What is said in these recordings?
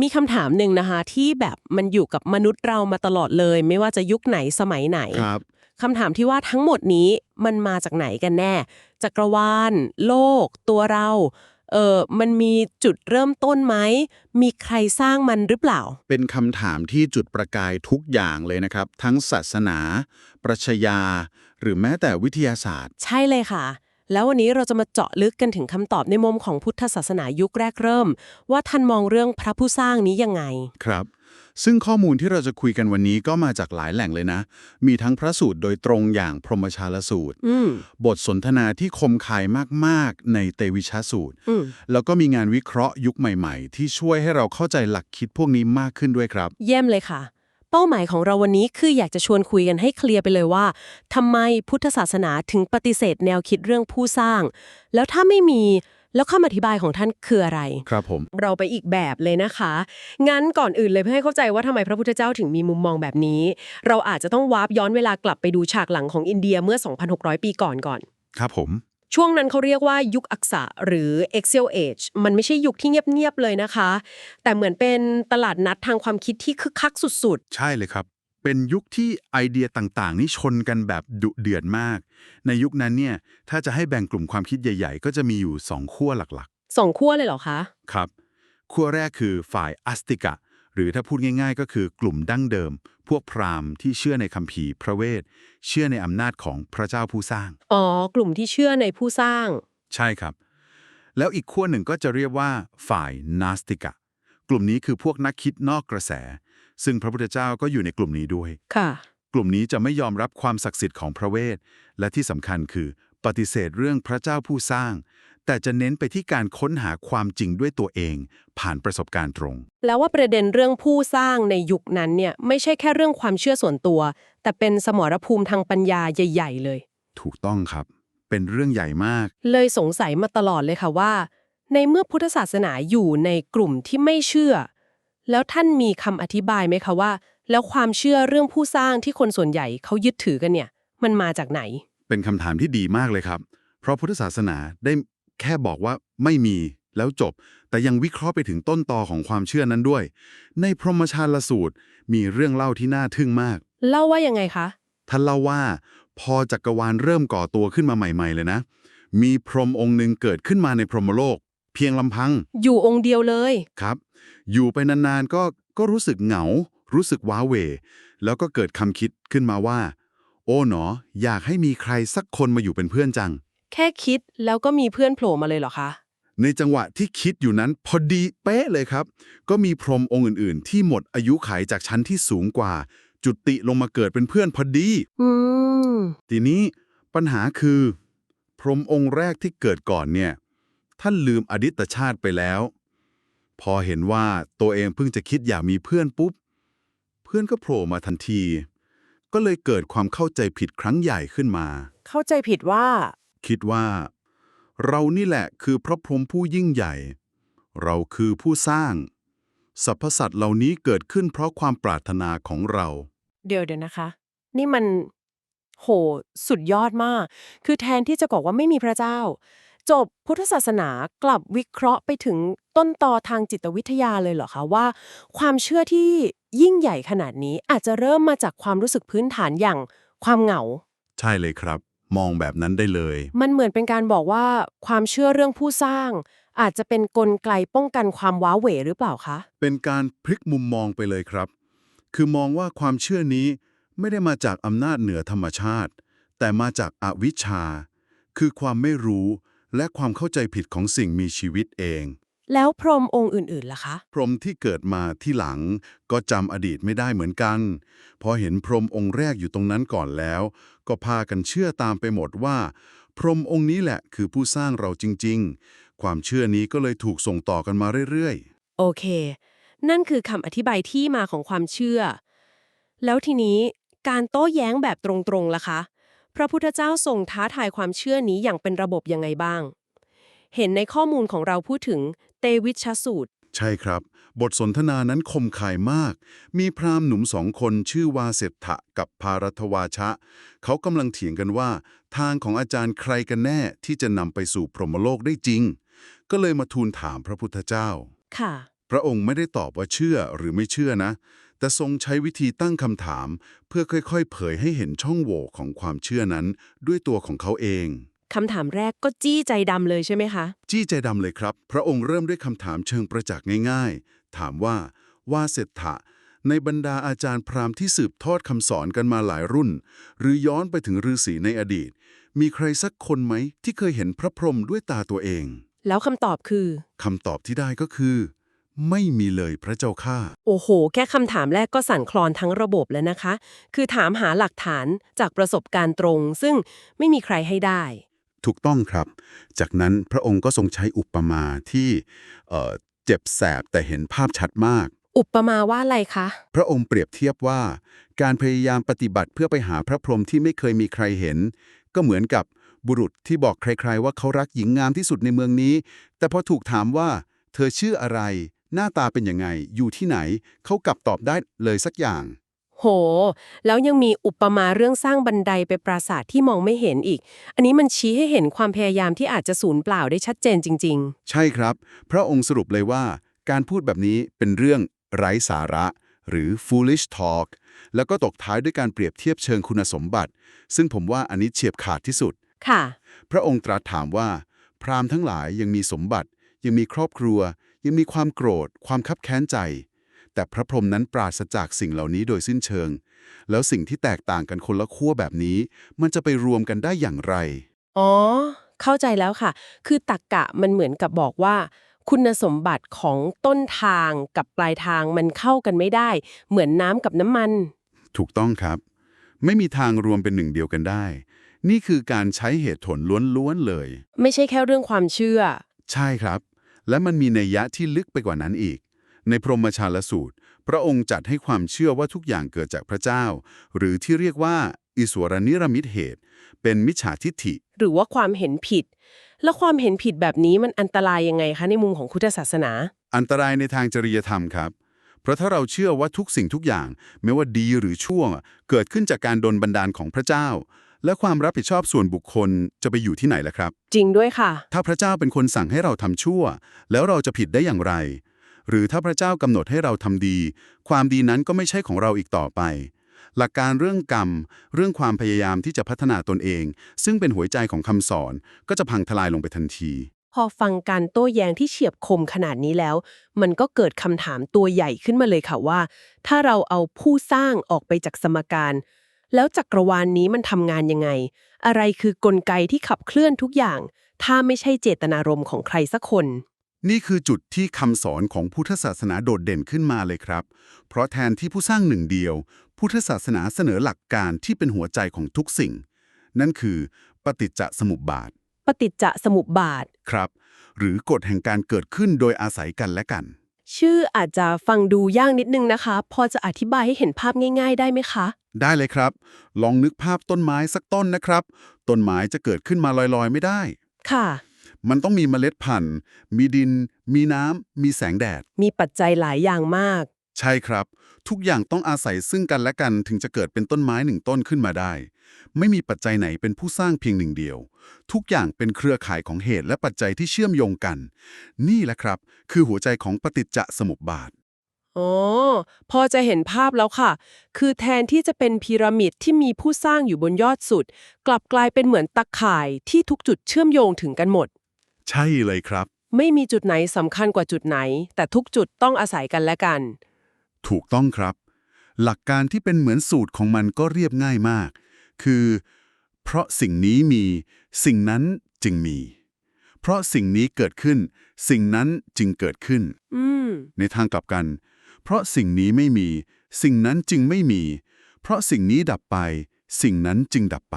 มีคำถามหนึ่งนะคะ ที่แบบมันอยู่กับมนุษย์เรามาตลอดเลย ไม่ว่าจะยุคไหนสมัยไหนครับคำถามที่ว่าทั้งหมดนี้มันมาจากไหนกันแน่ จักรวาลโลก ตัวเราเออมันมีจุดเริ่มต้นไหม มีใครสร้างมันหรือเปล่า เป็นคำถามที่จุดประกายทุกอย่างเลยนะครับ ทั้งศาสนา ปรัชญา หรือแม้แต่วิทยาศาสตร์ ใช่เลยค่ะ แล้ววันนี้เราจะมาเจาะลึกกันถึงคำตอบในมุมของพุทธศาสนายุคแรกเริ่ม ว่าท่านมองเรื่องพระผู้สร้างนี้ยังไง ครับ ซึ่งข้อมูลที่เราจะคุยกันวันนี้ก็มาจากหลายแหล่งเลยนะ มีทั้งพระสูตรโดยตรงอย่างพรหมชาลสูตรอืมบทสนทนาที่คมคายมาก ๆ ในเตวิชาสูตรอืมแล้วก็มีงานวิเคราะห์ยุคใหม่ ๆ ที่ช่วยให้เราเข้าใจหลักคิดพวกนี้มากขึ้นด้วยครับ เยี่ยมเลยค่ะ เป้าหมายของเราวันนี้คืออยากจะชวนคุยกันให้เคลียร์ไปเลยว่าทำไมพุทธศาสนาถึงปฏิเสธแนวคิดเรื่องผู้สร้าง แล้วถ้าไม่มีแล้วคำอธิบายของท่านคืออะไร ครับผม เราไปอีกแบบเลยนะคะ งั้นก่อนอื่นเลยเพื่อให้เข้าใจว่าทำไมพระพุทธเจ้าถึงมีมุมมองแบบนี้ เราอาจจะต้องวาร์ปย้อนเวลากลับไปดูฉากหลังของอินเดียเมื่อ 2,600 ปีก่อนก่อน ครับผม ช่วงนั้นเขาเรียกว่ายุคอักษะหรือ Excel Age มันไม่ใช่ยุคที่เงียบ ๆ เลยนะคะ แต่เหมือนเป็นตลาดนัดทางความคิดที่คึกคักสุดใช่เลยครับ เป็นยุคที่ไอเดียต่างๆ นี่ชนกันแบบดุเดือดมาก ในยุคนั้นเนี่ยถ้าจะให้แบ่งกลุ่มความคิดใหญ่ ๆ ก็จะมีอยู่2ขั้วหลักๆสองขั้วเลยเหรอคะๆครับขั้วแรกคือฝ่ายอัสติกะ หรือถ้าพูดง่าย ๆ ก็คือกลุ่มดั้งเดิม พวกพราหมณ์ที่เชื่อในคัมภีร์พระเวท เชื่อในอำนาจของพระเจ้าผู้สร้าง อ๋อ กลุ่มที่เชื่อในผู้สร้าง ใช่ครับ แล้วอีกขั้วหนึ่งก็จะเรียกว่า ฝ่ายนาสติกะ กลุ่มนี้คือพวกนักคิดนอกกระแส ซึ่งพระพุทธเจ้าก็อยู่ในกลุ่มนี้ด้วย ค่ะ กลุ่มนี้จะไม่ยอมรับความศักดิ์สิทธิ์ของพระเวท และที่สำคัญคือ ปฏิเสธเรื่องพระเจ้าผู้สร้าง แต่จะเน้นไปที่การค้นหาความจริงด้วยตัวเอง ผ่านประสบการณ์ตรง แล้วว่าประเด็นเรื่องผู้สร้างในยุคนั้นเนี่ยไม่ใช่แค่เรื่องความเชื่อส่วนตัว แต่เป็นสมรภูมิทางปัญญาใหญ่ ๆ เลย ถูกต้องครับ เป็นเรื่องใหญ่มาก เลยสงสัยมาตลอดเลยค่ะว่า ในเมื่อพุทธศาสนาอยู่ในกลุ่มที่ไม่เชื่อ แล้วท่านมีคำอธิบายไหมคะว่า แล้วความเชื่อเรื่องผู้สร้างที่คนส่วนใหญ่เขายึดถือกันเนี่ย มันมาจากไหน เป็นคำถามที่ดีมากเลยครับ เพราะพุทธศาสนาได้ แค่บอกว่าไม่มีแล้วจบ แต่ยังวิเคราะห์ไปถึงต้นตอของความเชื่อนั้นด้วย ในพรหมชาลสูตรมีเรื่องเล่าที่น่าทึ่งมาก เล่าว่ายังไงคะ ท่านเล่าว่า พอจักรวาลเริ่มก่อตัวขึ้นมาใหม่ ๆ เลยนะ มีพรหมองค์หนึ่งเกิดขึ้นมาในพรหมโลก เพียงลำพัง อยู่องค์เดียวเลยครับ อยู่ไปนานๆก็ก็รู้สึกเหงา รู้สึกว้าเหวแล้วก็เกิดคำคิดขึ้นมาว่า โอ้หนอ อยากให้มีใครสักคนมาอยู่เป็นเพื่อนจัง แค่คิดแล้วก็มีเพื่อนโผล่มาเลยเหรอคะ ในจังหวะที่คิดอยู่นั้นพอดีเป๊ะเลยครับ ก็มีพรหมองค์อื่น ๆ ที่หมดอายุขัยจากชั้นที่สูงกว่า จุติลงมาเกิดเป็นเพื่อนพอดี อืม ทีนี้ปัญหาคือ พรหมองค์แรกที่เกิดก่อนเนี่ย ท่านลืมอดิตชาติไปแล้ว พอเห็นว่าตัวเองเพิ่งจะคิดอยากมีเพื่อนปุ๊บ เพื่อนก็โผล่มาทันที ก็เลยเกิดความเข้าใจผิดครั้งใหญ่ขึ้นมา เข้าใจผิดว่า คิดว่า เรานี่แหละคือพระพรหมผู้ยิ่งใหญ่ เราคือผู้สร้างสรรพสัตว์เหล่านี้เกิดขึ้นเพราะความปรารถนาของเรา เดี๋ยวเดี๋ยวนะคะ นี่มันโหสุดยอดมาก คือแทนที่จะบอกว่าไม่มีพระเจ้า จบพุทธศาสนากลับวิเคราะห์ไปถึงต้นตอทางจิตวิทยาเลยเหรอคะว่า ความเชื่อที่ยิ่งใหญ่ขนาดนี้อาจจะเริ่มมาจากความรู้สึกพื้นฐานอย่างความเหงา ใช่เลยครับ มองแบบนั้นได้เลย มันเหมือนเป็นการบอกว่าความเชื่อเรื่องผู้สร้าง อาจจะเป็นกลไกป้องกันความว้าเหวหรือเปล่าคะ เป็นการพลิกมุมมองไปเลยครับ คือมองว่าความเชื่อนี้ไม่ได้มาจากอำนาจเหนือธรรมชาติ แต่มาจากอวิชชา คือความไม่รู้และความเข้าใจผิดของสิ่งมีชีวิตเอง แล้วพรหมองค์อื่นๆล่ะคะ พรหมที่เกิดมาที่หลังก็จำอดีตไม่ได้เหมือนกัน พอเห็นพรหมองค์แรกอยู่ตรงนั้นก่อนแล้ว ก็พากันเชื่อตามไปหมดว่า พรหมองค์นี้แหละคือผู้สร้างเราจริง ๆ ความเชื่อนี้ก็เลยถูกส่งต่อกันมาเรื่อยโอเค นั่นคือคำอธิบายที่มาของความเชื่อ แล้วทีนี้การโต้แย้งแบบตรงๆล่ะคะ พระพุทธเจ้าทรงท้าทายความเชื่อนี้อย่างเป็นระบบยังไงบ้างเห็นในข้อมูลของเราพูดถึง เตวิชสูตรๆใช่ครับ บทสนทนานั้นคมคายมาก มีพราหมณ์หนุ่มสองคนชื่อวาเสถะกับพารัตวาชะ เขากำลังเถียงกันว่า ทางของอาจารย์ใครกันแน่ที่จะนำไปสู่พรหมโลกได้จริง ก็เลยมาทูลถามพระพุทธเจ้า ค่ะ พระองค์ไม่ได้ตอบว่าเชื่อหรือไม่เชื่อนะ แต่ทรงใช้วิธีตั้งคำถาม เพื่อค่อยๆ เผยให้เห็นช่องโหว่ของความเชื่อนั้น ด้วยตัวของเขาเอง คำถามแรกก็จี้ใจดำเลยใช่ไหมคะ จี้ใจดำเลยครับ พระองค์เริ่มด้วยคำถามเชิงประจักษ์ง่ายๆ ถามว่า ว่าเศรษฐะ ในบรรดาอาจารย์พราหมณ์ที่สืบทอดคำสอนกันมาหลายรุ่น หรือย้อนไปถึงฤาษีในอดีต มีใครสักคนไหมที่เคยเห็นพระพรหมด้วยตาตัวเอง แล้วคำตอบคือคำตอบที่ได้ก็คือ ไม่มีเลยพระเจ้าข้าโอ้โห แค่คำถามแรกก็สั่นคลอนทั้งระบบแล้วนะคะ คือถามหาหลักฐานจากประสบการณ์ตรง ซึ่งไม่มีใครให้ได้ ถูกต้องครับ จากนั้นพระองค์ก็ทรงใช้อุปมาที่เอ่อเจ็บแสบแต่เห็นภาพชัดมาก อุปมาว่าอะไรคะ พระองค์เปรียบเทียบว่า การพยายามปฏิบัติเพื่อไปหาพระพรหมที่ไม่เคยมีใครเห็น ก็เหมือนกับบุรุษที่บอกใครๆ ว่าเขารักหญิงงามที่สุดในเมืองนี้ แต่พอถูกถามว่า เธอชื่ออะไร หน้าตาเป็นยังไง อยู่ที่ไหน เขากลับตอบได้เลยสักอย่าง โห แล้วยังมีอุปมาเรื่องสร้างบันไดไปปราสาทที่มองไม่เห็นอีก อันนี้มันชี้ให้เห็นความพยายามที่อาจจะสูญเปล่าได้ชัดเจนจริงใช่ครับ พระองค์สรุปเลยว่า การพูดแบบนี้เป็นเรื่องไร้สาระ หรือ foolish talk แล้วก็ตกท้ายด้วยการเปรียบเทียบเชิงคุณสมบัติ ซึ่งผมว่าอันนี้เฉียบขาดที่สุดๆค่ะ พระองค์ตรัสถามว่า พราหมณ์ทั้งหลายยังมีสมบัติ ยังมีครอบครัว ยังมีความโกรธ ความคับแค้นใจ แต่พระพรหมนั้นปราศจากสิ่งเหล่านี้โดยสิ้นเชิง แล้วสิ่งที่แตกต่างกันคนละขั้วแบบนี้ มันจะไปรวมกันได้อย่างไร อ๋อ เข้าใจแล้วค่ะ คือตักกะมันเหมือนกับบอกว่า คุณสมบัติของต้นทางกับปลายทางมันเข้ากันไม่ได้ เหมือนน้ำกับน้ำมัน ถูกต้องครับ ไม่มีทางรวมเป็นหนึ่งเดียวกันได้ นี่คือการใช้เหตุผลล้วนๆเลย ไม่ใช่แค่เรื่องความเชื่อ ใช่ครับ และมันมีนัยยะที่ลึกไปกว่านั้นอีก ในพรหมชาลสูตร พระองค์จัดให้ความเชื่อว่าทุกอย่างเกิดจากพระเจ้า หรือที่เรียกว่า อิสวรนิรมิตเหตุ เป็นมิจฉาทิฏฐิ หรือว่าความเห็นผิด แล้วความเห็นผิดแบบนี้มันอันตรายยังไงคะในมุมของพุทธศาสนา อันตรายในทางจริยธรรมครับ เพราะถ้าเราเชื่อว่าทุกสิ่งทุกอย่าง ไม่ว่าดีหรือชั่วเกิดขึ้นจากการดลบันดาลของพระเจ้าและความรับผิดชอบส่วนบุคคลจะไปอยู่ที่ไหนล่ะครับ จริงด้วยค่ะ ถ้าพระเจ้าเป็นคนสั่งให้เราทำชั่ว แล้วเราจะผิดได้อย่างไร หรือถ้าพระเจ้ากำหนดให้เราทำดี ความดีนั้นก็ไม่ใช่ของเราอีกต่อไป หลักการเรื่องกรรม เรื่องความพยายามที่จะพัฒนาตนเอง ซึ่งเป็นหัวใจของคำสอนก็จะพังทลายลงไปทันที พอฟังการโต้แย้งที่เฉียบคมขนาดนี้แล้ว มันก็เกิดคำถามตัวใหญ่ขึ้นมาเลยค่ะว่า ถ้าเราเอาผู้สร้างออกไปจากสมการ แล้วจักรวาลนนี้มันทำงานยังไง อะไรคือกลไกที่ขับเคลื่อนทุกอย่าง ถ้าไม่ใช่เจตนารมณ์ของใครสักคน นี่คือจุดที่คำสอนของพุทธศาสนาโดดเด่นขึ้นมาเลยครับ เพราะแทนที่ผู้สร้างหนึ่งเดียว พุทธศาสนาเสนอหลักการที่เป็นหัวใจของทุกสิ่ง นั่นคือปฏิจจสมุปบาท ปฏิจจสมุปบาท ครับ หรือกฎแห่งการเกิดขึ้นโดยอาศัยกันและกัน ชื่ออาจจะฟังดูยากนิดนึงนะคะ พอจะอธิบายให้เห็นภาพง่าย ๆ ได้ไหมคะ ได้เลยครับ ลองนึกภาพต้นไม้สักต้นนะครับ ต้นไม้จะเกิดขึ้นมาลอยๆ ไม่ได้ ค่ะ มันต้องมีเมล็ดพันธุ์ มีดิน มีน้ำ มีแสงแดด มีปัจจัยหลายอย่างมาก ใช่ครับ ทุกอย่างต้องอาศัยซึ่งกันและกันถึงจะเกิดเป็นต้นไม้หนึ่งต้นขึ้นมาได้ ไม่มีปัจจัยไหนเป็นผู้สร้างเพียงหนึ่งเดียว ทุกอย่างเป็นเครือข่ายของเหตุและปัจจัยที่เชื่อมโยงกัน นี่แหละครับ คือหัวใจของปฏิจจสมุปบาทอ๋อ พอจะเห็นภาพแล้วค่ะ คือแทนที่จะเป็นพีระมิดที่มีผู้สร้างอยู่บนยอดสุด กลับกลายเป็นเหมือนตะข่ายที่ทุกจุดเชื่อมโยงถึงกันหมด ใช่เลยครับ ไม่มีจุดไหนสำคัญกว่าจุดไหน แต่ทุกจุดต้องอาศัยกันและกัน ถูกต้องครับ หลักการที่เป็นเหมือนสูตรของมันก็เรียบง่ายมาก คือ เพราะสิ่งนี้มีสิ่งนั้นจึงมี เพราะสิ่งนี้เกิดขึ้น สิ่งนั้นจึงเกิดขึ้น อืม ในทางกลับกัน เพราะสิ่งนี้ไม่มี สิ่งนั้นจึงไม่มี เพราะสิ่งนี้ดับไป สิ่งนั้นจึงดับไป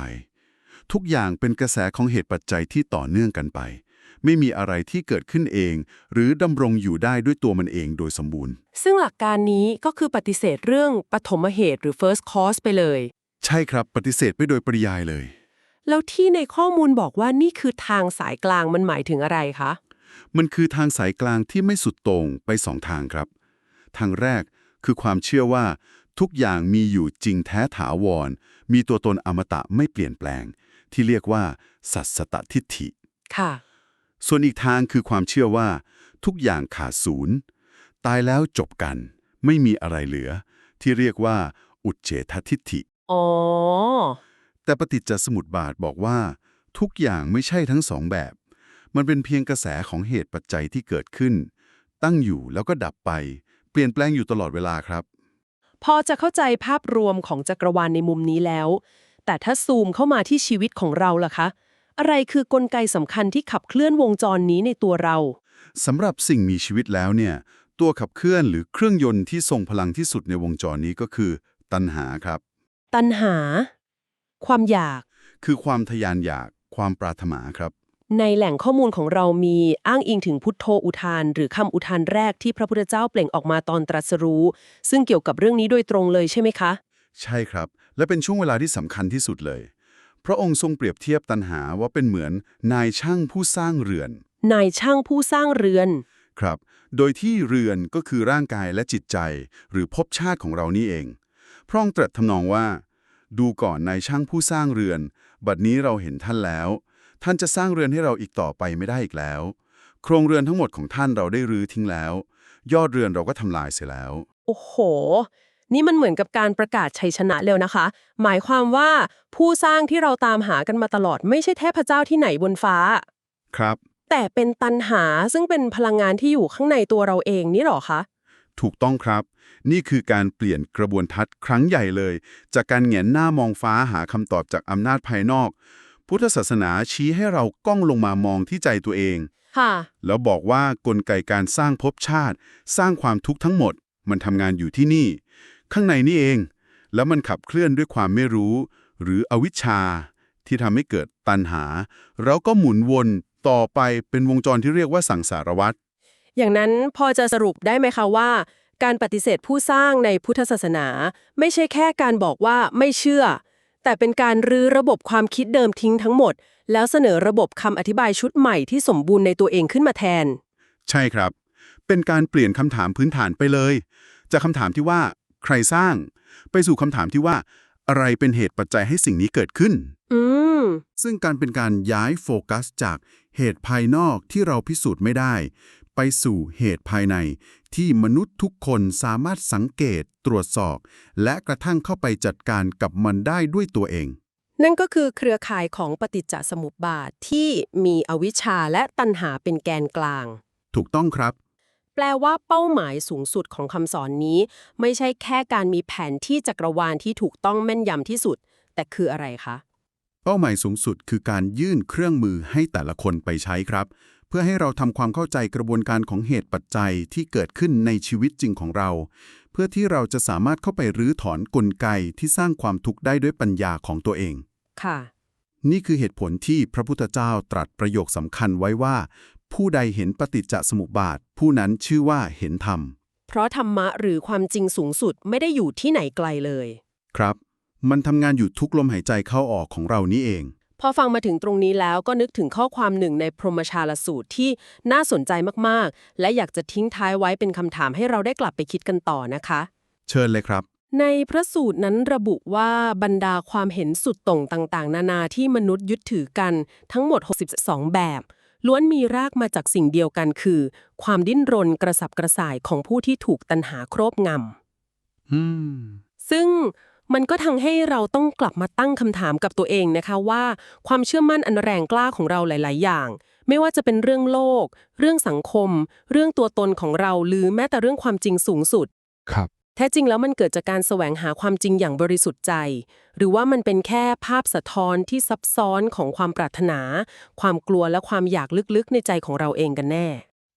ทุกอย่างเป็นกระแสของเหตุปัจจัยที่ต่อเนื่องกันไป ไม่มีอะไรที่เกิดขึ้นเอง หรือดำรงอยู่ได้ด้วยตัวมันเองโดยสมบูรณ์ ซึ่งหลักการนี้ก็คือปฏิเสธเรื่องปฐมเหตุหรือ first cause ไปเลย ใช่ครับปฏิเสธไปโดยปริยายเลย แล้วที่ในข้อมูลบอกว่านี่คือทางสายกลางมันหมายถึงอะไรคะ มันคือทางสายกลางที่ไม่สุดโต่งไปสองทางครับ ทางแรกคือความเชื่อว่าทุกอย่างมีอยู่จริงแท้ถาวร มีตัวตนอมตะไม่เปลี่ยนแปลง ที่เรียกว่า สัสสตทิฏฐิ ค่ะ ส่วนอีกทางคือความเชื่อว่า ทุกอย่างขาดศูนย์ ตายแล้วจบกัน ไม่มีอะไรเหลือ ที่เรียกว่า อุจเฉททิฏฐิอ๋อแต่ปฏิจจสมุปบาทบอกว่า ทุกอย่างไม่ใช่ทั้งสองแบบ มันเป็นเพียงกระแสของเหตุปัจจัยที่เกิดขึ้น ตั้งอยู่แล้วก็ดับไป เปลี่ยนแปลงอยู่ตลอดเวลาครับ พอจะเข้าใจภาพรวมของจักรวาลในมุมนี้แล้ว แต่ถ้าซูมเข้ามาที่ชีวิตของเราล่ะคะ อะไรคือกลไกสำคัญที่ขับเคลื่อนวงจรนี้ในตัวเรา สำหรับสิ่งมีชีวิตแล้วเนี่ย ตัวขับเคลื่อนหรือเครื่องยนต์ที่ทรงพลังที่สุดในวงจรนี้ก็คือ ตัณหาครับ ตัณหา ความอยาก คือความทยานอยากความปรารถนาครับ ในแหล่งข้อมูลของเรามีอ้างอิงถึงพุทโธอุทาน หรือคำอุทานแรกที่พระพุทธเจ้าเปล่งออกมาตอนตรัสรู้ ซึ่งเกี่ยวกับเรื่องนี้โดยตรงเลยใช่ไหมคะ ใช่ครับ และเป็นช่วงเวลาที่สำคัญที่สุดเลย พระองค์ทรงเปรียบเทียบตัณหาว่าเป็นเหมือนนายช่างผู้สร้างเรือน นายช่างผู้สร้างเรือน ครับ โดยที่เรือนก็คือร่างกายและจิตใจ หรือภพชาติของเรานี่เอง พระองค์ตรัสทำนองว่า ดูก่อนนายช่างผู้สร้างเรือน บัดนี้เราเห็นท่านแล้ว ท่านจะสร้างเรือนให้เราอีกต่อไปไม่ได้อีกแล้ว โครงเรือนทั้งหมดของท่านเราได้รื้อทิ้งแล้ว ยอดเรือนเราก็ทำลายเสียแล้ว โอ้โห นี่มันเหมือนกับการประกาศชัยชนะเร็วนะคะ หมายความว่าผู้สร้างที่เราตามหากันมาตลอดไม่ใช่เทพเจ้าที่ไหนบนฟ้า ครับ แต่เป็นตันหาซึ่งเป็นพลังงานที่อยู่ข้างในตัวเราเองนี่หรอคะ ถูกต้องครับ นี่คือการเปลี่ยนกระบวนทัศน์ครั้งใหญ่เลย จากการเหงียนหน้ามองฟ้าหาคำตอบจากอำนาจภายนอก พุทธศาสนาชี้ให้เราก้องลงมามองที่ใจตัวเองค่ะแล้วบอกว่ากลไกการสร้างภพชาติ สร้างความทุกข์ทั้งหมด มันทำงานอยู่ที่นี่ ข้างในนี่เอง แล้วมันขับเคลื่อนด้วยความไม่รู้ หรืออวิชชา ที่ทำให้เกิดตัณหา แล้วก็หมุนวนต่อไปเป็นวงจรที่เรียกว่าสังสารวัฏอย่างนั้นพอจะสรุปได้ไหมคะว่า การปฏิเสธผู้สร้างในพุทธศาสนา ไม่ใช่แค่การบอกว่าไม่เชื่อ แต่เป็นการรื้อระบบความคิดเดิมทิ้งทั้งหมด แล้วเสนอระบบคำอธิบายชุดใหม่ที่สมบูรณ์ในตัวเองขึ้นมาแทน ใช่ครับ เป็นการเปลี่ยนคำถามพื้นฐานไปเลย จากคำถามที่ว่า ใครสร้าง ไปสู่คำถามที่ว่า อะไรเป็นเหตุปัจจัยให้สิ่งนี้เกิดขึ้น อืม ซึ่งการเป็นการย้ายโฟกัสจากเหตุภายนอกที่เราพิสูจน์ไม่ได้ ไปสู่เหตุภายใน ที่มนุษย์ทุกคนสามารถสังเกต ตรวจสอบ และกระทั่งเข้าไปจัดการกับมันได้ด้วยตัวเอง นั่นก็คือเครือข่ายของปฏิจจสมุปบาทที่มีอวิชชาและตัณหาเป็นแกนกลาง ถูกต้องครับ แปลว่าเป้าหมายสูงสุดของคำสอนนี้ ไม่ใช่แค่การมีแผนที่จักรวาลที่ถูกต้องแม่นยำที่สุด แต่คืออะไรคะ เป้าหมายสูงสุดคือการยื่นเครื่องมือให้แต่ละคนไปใช้ครับ เพื่อให้เราทำความเข้าใจกระบวนการของเหตุปัจจัยที่เกิดขึ้นในชีวิตจริงของเรา เพื่อที่เราจะสามารถเข้าไปรื้อถอนกลไกที่สร้างความทุกข์ได้ด้วยปัญญาของตัวเอง ค่ะ นี่คือเหตุผลที่พระพุทธเจ้าตรัสประโยคสำคัญไว้ว่า ผู้ใดเห็นปฏิจจสมุปบาท ผู้นั้นชื่อว่าเห็นธรรม เพราะธรรมะหรือความจริงสูงสุดไม่ได้อยู่ที่ไหนไกลเลย ครับ มันทำงานอยู่ทุกลมหายใจเข้าออกของเรานี่เอง พอฟังมาถึงตรงนี้แล้วก็นึกถึงข้อความหนึ่งในพรหมชาลสูตรที่น่าสนใจมากๆ และอยากจะทิ้งท้ายไว้เป็นคำถามให้เราได้กลับไปคิดกันต่อนะคะ เชิญเลยครับในพระสูตรนั้นระบุว่าบรรดาความเห็นสุดโต่งต่าง ๆ นานาที่มนุษย์ยึดถือกันทั้งหมด 62 แบบ ล้วนมีรากมาจากสิ่งเดียวกันคือ ความดิ้นรนกระสับกระส่ายของผู้ที่ถูกตันหาครอบงำอืมซึ่งมันก็ทำให้เราต้องกลับมาตั้งคำถามกับตัวเองนะคะว่า ความเชื่อมั่นอันแรงกล้าของเราหลาย ๆ อย่าง ไม่ว่าจะเป็นเรื่องโลก เรื่องสังคม เรื่องตัวตนของเราหรือแม้แต่เรื่องความจริงสูงสุด ครับ แท้จริงแล้วมันเกิดจากการแสวงหาความจริงอย่างบริสุทธิ์ใจ หรือว่ามันเป็นแค่ภาพสะท้อนที่ซับซ้อนของความปรารถนา ความกลัวและความอยากลึกๆในใจของเราเองกันแน่